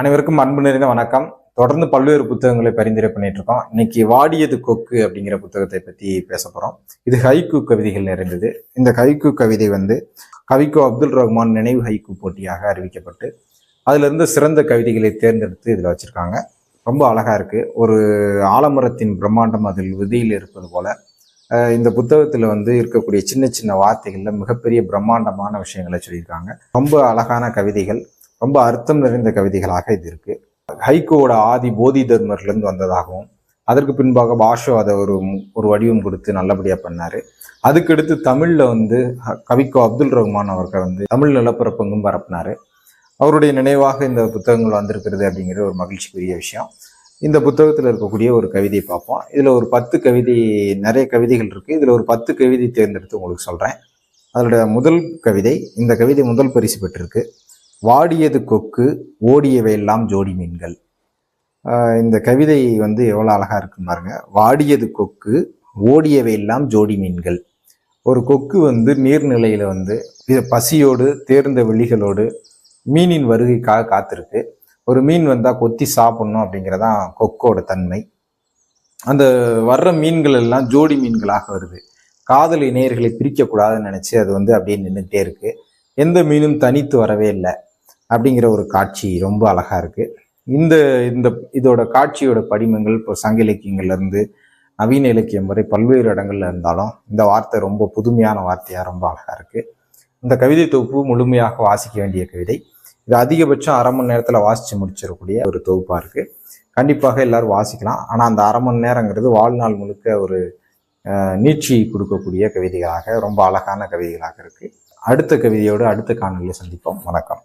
அனைவருக்கும் அன்பு நிறைந்த வணக்கம். தொடர்ந்து பல்வேறு புத்தகங்களை பரிந்துரை பண்ணிட்டு இருக்கோம் இன்னைக்கு வாடியது கொக்கு அப்படிங்கிற புத்தகத்தை பத்தி பேச போறோம். இது ஹைக்கு கவிதைகள் நிறைந்தது. இந்த ஹைக்கு கவிதை வந்து கவிக்கோ அப்துல் ரஹ்மான் நினைவு ஹைக்கு போட்டியாக அறிவிக்கப்பட்டு அதுல இருந்து சிறந்த கவிதைகளை தேர்ந்தெடுத்து இதுல வச்சிருக்காங்க. ரொம்ப அழகா இருக்கு. ஒரு ஆலமரத்தின் பிரம்மாண்டம் அதில் விதியில் இருப்பது போல இந்த புத்தகத்தில் வந்து இருக்கக்கூடிய சின்ன சின்ன வார்த்தைகளில் மிகப்பெரிய பிரம்மாண்டமான விஷயங்களை சொல்லியிருக்காங்க. ரொம்ப அழகான கவிதைகள். ரொம்ப அர்த்தம் நிறைந்த கவிதைகளாக இது இருக்கு. ஹைகோட ஆதி போதி தர்மர்லேருந்து வந்ததாகவும் அதற்கு பின்பாக பாஷோ அதை ஒரு ஒரு வடிவம் கொடுத்து நல்லபடியாக பண்ணார். அதுக்கடுத்து தமிழில் வந்து கவிக்கோ அப்துல் ரஹ்மான் அவர்கள் வந்து தமிழ் நிலப்பரப்பங்கும் பரப்பினார். அவருடைய நினைவாக இந்த புத்தகங்கள் வந்திருக்கிறது அப்படிங்கிறது ஒரு மகிழ்ச்சிக்குரிய விஷயம். இந்த புத்தகத்தில் இருக்கக்கூடிய ஒரு கவிதையை பார்ப்போம். இதில் ஒரு பத்து கவிதை நிறைய கவிதைகள் இருக்குது இதில் ஒரு பத்து கவிதை தேர்ந்தெடுத்து உங்களுக்கு சொல்கிறேன் அதோட முதல் கவிதை இந்த கவிதை முதல் பரிசு பெற்றிருக்கு. வாடியது கொக்கு ஓடியவை எல்லாம் ஜோடி மீன்கள். இந்த கவிதை வந்து எவ்வளோ அழகாக இருக்கு பாருங்க. வாடியது கொக்கு ஓடியவை எல்லாம் ஜோடி மீன்கள். ஒரு கொக்கு வந்து நீர்நிலையில் வந்து இது பசியோடு தேர்ந்த வெளிகளோடு மீனின் வருகைக்காக காத்திருக்கு. ஒரு மீன் வந்தால் கொத்தி சாப்பிட்ணும் அப்படிங்கிறதான் கொக்கோட தன்மை. அந்த வர்ற மீன்கள் எல்லாம் ஜோடி மீன்களாக வருது. காதல் இணையர்களை பிரிக்கக்கூடாதுன்னு நினச்சி அது வந்து அப்படியே நின்றுட்டே இருக்குது எந்த மீனும் தனித்து வரவே இல்லை. அப்படிங்கிற ஒரு காட்சி ரொம்ப அழகாக இருக்குது இந்த இந்த இதோட காட்சியோட படிமங்கள் இப்போ சங்க இலக்கியங்கள்லேருந்து நவீன இலக்கியம் வரை பல்வேறு இடங்கள்ல இருந்தாலும் இந்த வார்த்தை ரொம்ப புதுமையான வார்த்தையாக ரொம்ப அழகாக இருக்குது இந்த கவிதை தொகுப்பு முழுமையாக வாசிக்க வேண்டிய கவிதை. இது அதிகபட்சம் அரை மணி நேரத்தில் வாசித்து முடிச்சிடக்கூடிய ஒரு தொகுப்பாக இருக்குது கண்டிப்பாக எல்லாரும் வாசிக்கலாம். ஆனால் அந்த அரை மணி நேரங்கிறது வாழ்நாள் முழுக்க ஒரு நீட்சி கொடுக்கக்கூடிய கவிதைகளாக ரொம்ப அழகான கவிதைகளாக இருக்குது அடுத்த கவிதையோடு அடுத்த காணொலியில் சந்திப்போம். வணக்கம்.